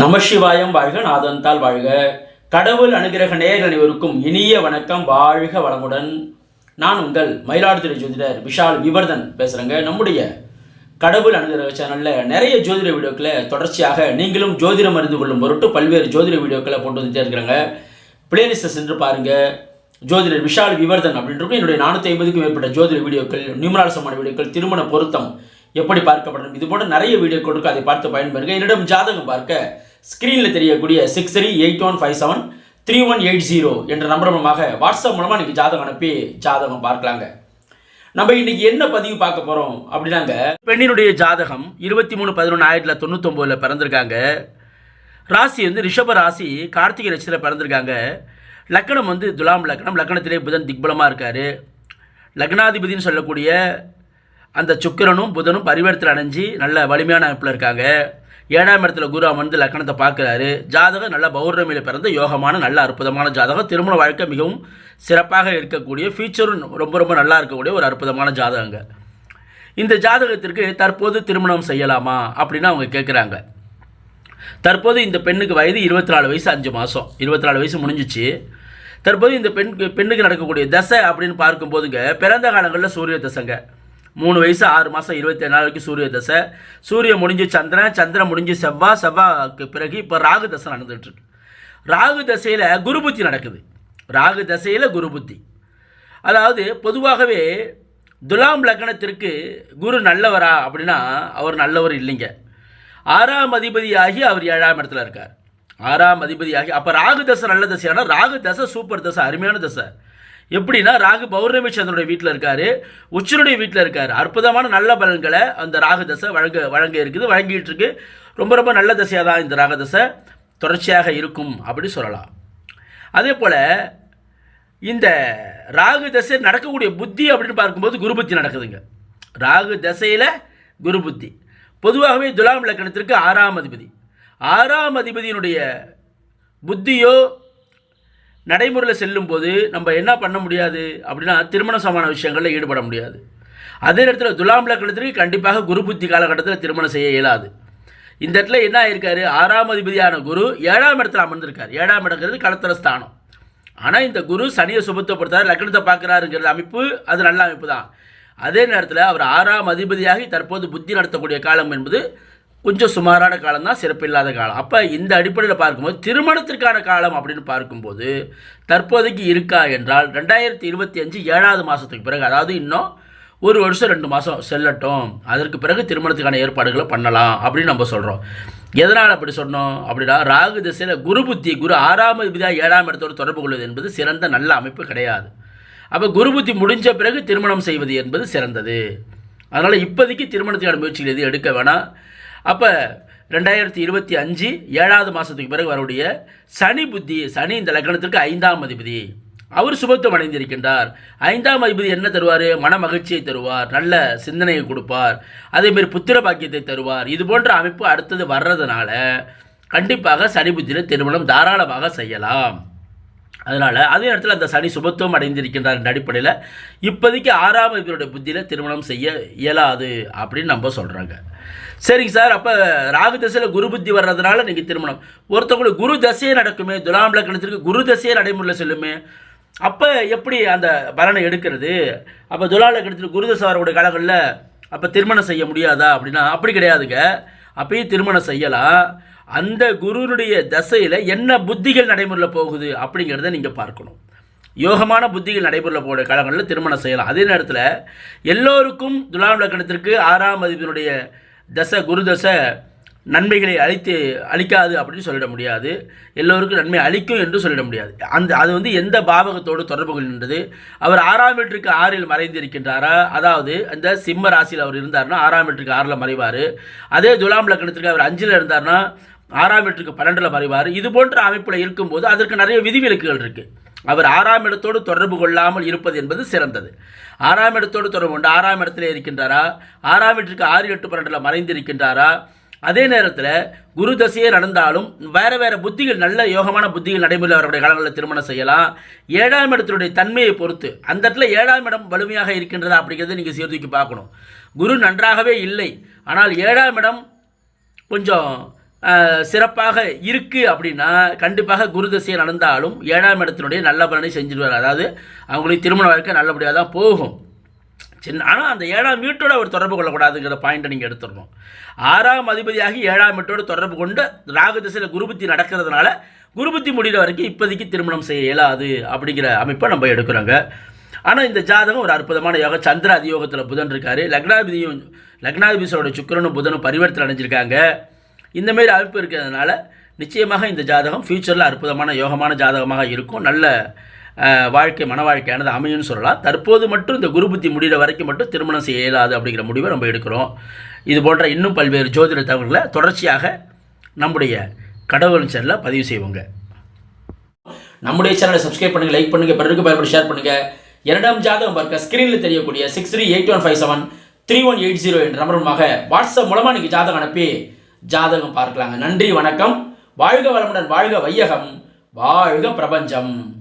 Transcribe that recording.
நமசிவாயம் வாழ்க நாதந்தால் வாழ்க. கடவுள் அனுகிரக நேயர்கள் அனைவருக்கும் இனிய வணக்கம். வாழ்க வளமுடன். நான் உங்கள் மயிலாடுதுறை ஜோதிடர் விஷால் விவர்தன் பேசுகிறேங்க நம்முடைய கடவுள் அனுகிரக சேனலில் நிறைய ஜோதிட வீடியோக்களை தொடர்ச்சியாக நீங்களும் ஜோதிடம் அறிந்து கொள்ளும் பொருட்டு பல்வேறு ஜோதிட வீடியோக்களை போட்டு வந்துட்டே இருக்கிறாங்க. பிளேலிஸ்ட்டை சென்று பாருங்கள் ஜோதிடர் விஷால் விவர்தன் அப்படின்றப்ப என்னுடைய நானூற்றி ஐம்பதுக்கும் மேற்பட்ட ஜோதிட வீடியோக்கள் நியூமராசமான வீடியோக்கள் திருமண பொருத்தம் எப்படி பார்க்கப்படணும்? இது போன்ற நிறைய வீடியோக்கள் இருக்கு அதை பார்த்து பயன்பெறுங்க. என்னிடம் ஜாதகம் பார்க்க ஸ்க்ரீனில் தெரியக்கூடிய six three eight one five seven three one eight zero என்ற நம்பர் மூலமாக வாட்ஸ்அப் மூலமாக நீங்கள் ஜாதகம் அனுப்பி ஜாதகம் பார்க்கலாங்க. நம்ம இன்னைக்கு என்ன பதிவு பார்க்க போகிறோம் அப்படின்னாங்க பெண்ணினுடைய ஜாதகம் இருபத்தி மூணு பதினொன்று ஆயிரத்தி தொண்ணூத்தொம்போதில் பிறந்திருக்காங்க. ராசி வந்து ரிஷப ராசி கார்த்திகை நட்சத்திரம் பிறந்திருக்காங்க. லக்னம் வந்து துலாம் லக்னம். லக்னத்திலே புதன் திக்பலமாக இருக்கார். லக்னாதிபதினு சொல்லக்கூடிய அந்த சுக்கிரனும் புதனும் பரிவர்த்தனை அடைஞ்சு நல்ல வலிமையான அமைப்பில் இருக்காங்க. ஏழாம் இடத்துல குரு அமர்ந்து லக்கணத்தை பார்க்குறாரு. ஜாதகம் நல்ல பௌர்ணமியில் பிறந்த யோகமான நல்ல அற்புதமான ஜாதகம். திருமண வாழ்க்கை மிகவும் சிறப்பாக இருக்கக்கூடிய ஃபியூச்சரும் ரொம்ப ரொம்ப நல்லா இருக்கக்கூடிய ஒரு அற்புதமான ஜாதகங்க. இந்த ஜாதகத்திற்கு தற்போது திருமணம் செய்யலாமா அப்படின்னு அவங்க கேட்குறாங்க தற்போது இந்த பெண்ணுக்கு வயது இருபத்தி நாலு வயசு அஞ்சு மாதம் இருபத்தி நாலு வயசு முடிஞ்சிச்சு. தற்போது இந்த பெண்ணுக்கு பெண்ணுக்கு நடக்கக்கூடிய தசை அப்படின்னு பார்க்கும்போதுங்க பிறந்த காலங்களில் சூரிய தசைங்க. மூணு வயசு ஆறு மாதம் இருபத்தி நாலு வரைக்கும் சூரிய தசை. சூரியன் முடிஞ்சு சந்திரன் சந்திரன் முடிஞ்சு செவ்வாய் செவ்வாய்க்கு பிறகு இப்போ ராகு தசை நடந்துட்டு இருக்கு. ராகு தசையில் குரு புத்தி நடக்குது. ராகு தசையில் குரு புத்தி. அதாவது பொதுவாகவே துலாம் லக்னத்திற்கு குரு நல்லவரா அப்படின்னா அவர் நல்லவர் இல்லைங்க. ஆறாம் அதிபதியாகி அவர் ஏழாம் இடத்துல இருக்கார். ஆறாம் அதிபதியாகி அப்போ ராகு தசை நல்ல தசையான ராகு தசை சூப்பர் தசை அருமையான தசை. எப்படின்னா ராகு பௌர்ணமி சந்திரனுடைய வீட்டில் இருக்கார். உச்சனுடைய வீட்டில் இருக்கார். அற்புதமான நல்ல பலன்களை அந்த ராகு தசை வழங்க வழங்க இருக்குது வழங்கிட்டு இருக்கு. ரொம்ப ரொம்ப நல்ல தசையாக தான் இந்த ராகு தசை தொடர்ச்சியாக இருக்கும் அப்படி சொல்லலாம். அதே போல் இந்த ராகு தசை நடக்கக்கூடிய புத்தி அப்படின்னு பார்க்கும்போது குரு புத்தி நடக்குதுங்க. ராகு தசையில் குரு புத்தி. பொதுவாகவே துலாம் லக்கணத்திற்கு ஆறாம் அதிபதி. ஆறாம் அதிபதியினுடைய புத்தியோ நடைமுறையில் செல்லும்போது நம்ம என்ன பண்ண முடியாது அப்படின்னா திருமண சமான விஷயங்களில் ஈடுபட முடியாது. அதே நேரத்தில் துலாம் லக்கணத்திற்கு கண்டிப்பாக குரு புத்தி காலகட்டத்தில் திருமணம் செய்ய இயலாது. இந்த இடத்துல என்ன ஆயிருக்காரு? ஆறாம் அதிபதியான குரு ஏழாம் இடத்துல அமர்ந்திருக்கார். ஏழாம் இடங்கிறது களத்திர ஸ்தானம். ஆனால் இந்த குரு சனியை சுபத்துவப்படுத்தார் லக்னத்தை பார்க்குறாருங்கிறது அமைப்பு அது நல்ல அமைப்பு தான் அதே நேரத்தில் அவர் ஆறாம் அதிபதியாகி தற்போது புத்தி நடத்தக்கூடிய காலம் என்பது கொஞ்சம் சுமாரான காலம் தான் சிறப்பில்லாத காலம். அப்போ இந்த அடிப்படையில் பார்க்கும்போது திருமணத்திற்கான காலம் அப்படின்னு பார்க்கும்போது தற்போதைக்கு இருக்கா என்றால் ரெண்டாயிரத்தி இருபத்தி அஞ்சு ஏழாவது மாதத்துக்கு பிறகு அதாவது இன்னும் ஒரு வருஷம் ரெண்டு மாதம் செல்லட்டும். அதற்கு பிறகு திருமணத்துக்கான ஏற்பாடுகளை பண்ணலாம் அப்படின்னு நம்ம சொல்கிறோம் எதனால் அப்படி சொன்னோம் அப்படின்னா ராகு திசையில் குரு புத்தி குரு ஆறாம் விதியாக ஏழாம் இடத்தோடு தொடர்பு கொள்வது என்பது சிறந்த நல்ல அமைப்பு கிடையாது. அப்போ குரு புத்தி முடிஞ்ச பிறகு திருமணம் செய்வது என்பது சிறந்தது. அதனால் இப்போதைக்கு திருமணத்துக்கான முயற்சிகள் எதுவும் எடுக்க வேணாம். அப்போ ரெண்டாயிரத்தி இருபத்தி அஞ்சு ஏழாவது மாதத்துக்கு பிறகு வரக்கூடிய சனி புத்தி சனி இந்த லக்னத்திற்கு ஐந்தாம் அதிபதி. அவர் சுபத்துவம் அடைந்திருக்கின்றார். ஐந்தாம் அதிபதி என்ன தருவார்? மன மகிழ்ச்சியை தருவார் நல்ல சிந்தனையை கொடுப்பார் அதேமாரி புத்திர பாக்கியத்தை தருவார். இது போன்ற அமைப்பு அடுத்தது வர்றதுனால கண்டிப்பாக சனி புத்தியில் திருமணம் தாராளமாக செய்யலாம். அதனால் அதே நேரத்தில் அந்த சனி சுபத்துவம் அடைந்திருக்கின்றார் என்ற அடிப்படையில் இப்போதைக்கு ஆறாம் அதிபதியுடைய புத்தியில் திருமணம் செய்ய இயலாது அப்படின்னு நம்ம சொல்கிறாங்க சரிங்க சார் அப்போ ராகு தசையில் குரு புத்தி வர்றதுனால நீங்கள் திருமணம். ஒருத்தவங்களுக்கு குரு தசையே நடக்குமே துலாம் லக்னத்திற்கு குரு தசையே நடைமுறையில் செல்லுமே. அப்போ எப்படி அந்த பலனை எடுக்கிறது? அப்போ துலா லக்னத்தில் குரு தசை வரக்கூடிய காலங்களில் அப்போ திருமணம் செய்ய முடியாதா அப்படின்னா அப்படி கிடையாதுங்க. அப்பயும் திருமணம் செய்யலாம் அந்த குருனுடைய தசையில் என்ன புத்திகள் நடைமுறையில் போகுது அப்படிங்கிறத நீங்கள் பார்க்கணும். யோகமான புத்திகள் நடைமுறையில் போகிற காலங்களில் திருமணம் செய்யலாம். அதே நேரத்தில் எல்லோருக்கும் துலாம் லக்கணத்திற்கு ஆறாம் அதிபனுடைய தசை குரு தசை நன்மைகளை அளித்து அளிக்காது அப்படின்னு சொல்லிட முடியாது. எல்லோருக்கும் நன்மை அளிக்கும் என்று சொல்லிட முடியாது. அந்த அது வந்து எந்த பாவகத்தோடு தொடர்பு கொள்கின்றது? அவர் ஆறாம் வீட்டிற்கு ஆறில் மறைந்திருக்கின்றாரா? அதாவது அந்த சிம்ம ராசியில் அவர் இருந்தார்னா ஆறாம் வீட்டுக்கு ஆறில் மறைவார். அதே துலாம் லக்னத்திற்கு அவர் அஞ்சில் இருந்தார்னா ஆறாம் வீட்டுக்கு பன்னெண்டில் மறைவார். இது போன்ற அமைப்பில் இருக்கும்போது அதற்கு நிறைய விதிவிலக்குகள் இருக்குது அவர் ஆறாம் இடத்தோடு தொடர்பு கொள்ளாமல் இருப்பது என்பது சிறந்தது. ஆறாம் இடத்தோடு தொடர்பு கொண்டு ஆறாம் இடத்திலே இருக்கின்றாரா? ஆறாம் வீட்டிற்கு ஆறு எட்டு பன்னெண்டில் மறைந்திருக்கின்றாரா? அதே நேரத்தில் குரு தசையே நடந்தாலும் வேறு வேறு புத்திகள் நல்ல யோகமான புத்திகள் நடைமுறையில் வரக்கூடிய காலங்களில் திருமணம் செய்யலாம். ஏழாம் இடத்தினுடைய தன்மையை பொறுத்து அந்த இடத்துல ஏழாம் இடம் வலிமையாக இருக்கின்றதா அப்படிங்கிறத நீங்கள் சீர்தூக்கி பார்க்கணும். குரு நன்றாகவே இல்லை. ஆனால் ஏழாம் இடம் கொஞ்சம் சிறப்பாக இருக்குது அப்படின்னா கண்டிப்பாக குரு தசையை நடந்தாலும் ஏழாம் இடத்தினுடைய நல்ல பலனை செஞ்சுடுவார். அதாவது அவங்களுக்கு திருமண வாழ்க்கை நல்லபடியாக தான் போகும். சின்ன ஆனால் அந்த ஏழாம் வீட்டோடு அவர் தொடர்பு கொள்ளக்கூடாதுங்கிற பாயிண்ட்டை நீங்கள் எடுத்துடணும். ஆறாம் அதிபதியாகி ஏழாம் வீட்டோடு தொடர்பு கொண்டு ராகு திசையில் குருபுத்தி நடக்கிறதுனால குருபுத்தி முடிகிற வரைக்கும் இப்போதைக்கு திருமணம் செய்ய இயலாது அப்படிங்கிற அமைப்பை நம்ம எடுக்கிறோங்க. ஆனால் இந்த ஜாதகம் ஒரு அற்புதமான யோகம். சந்திர அதியோகத்தில் புதன் இருக்கார். லக்னாதிபதியும் லக்னாதிபதியோட சுக்கிரனும் புதனும் பரிவர்த்தனை அடைஞ்சிருக்காங்க. இந்தமாரி அமைப்பு இருக்கிறதுனால நிச்சயமாக இந்த ஜாதகம் ஃப்யூச்சரில் அற்புதமான யோகமான ஜாதகமாக இருக்கும். நல்ல வாழ்க்கை மன வாழ்க்கையானது அமையும்னு சொல்லலாம். தற்போது மட்டும் இந்த குரு புத்தி முடிகிற வரைக்கும் மட்டும் திருமணம் செய்ய இயலாது அப்படிங்கிற முடிவை நம்ம எடுக்கிறோம். இது போன்ற இன்னும் பல்வேறு ஜோதிட தகவல்களை தொடர்ச்சியாக நம்முடைய கடவுள் சேனலில் பதிவு செய்வோங்க. நம்முடைய சேனலை சப்ஸ்கிரைப் பண்ணுங்கள் லைக் பண்ணுங்கள் பிறருக்கு பயப்பட ஷேர் பண்ணுங்கள் இரண்டாம் ஜாதகம் பார்க்க ஸ்க்ரீனில் தெரியக்கூடிய six three eight one five seven three one eight zero என்ற நம்பருமாக வாட்ஸ்அப் மூலமாக நீங்கள் ஜாதகம் அனுப்பி ஜாதகம் பார்க்கலாங்க. நன்றி வணக்கம். வாழ்க வளமுடன் வாழ்க வையகம். வாழ்க பிரபஞ்சம்.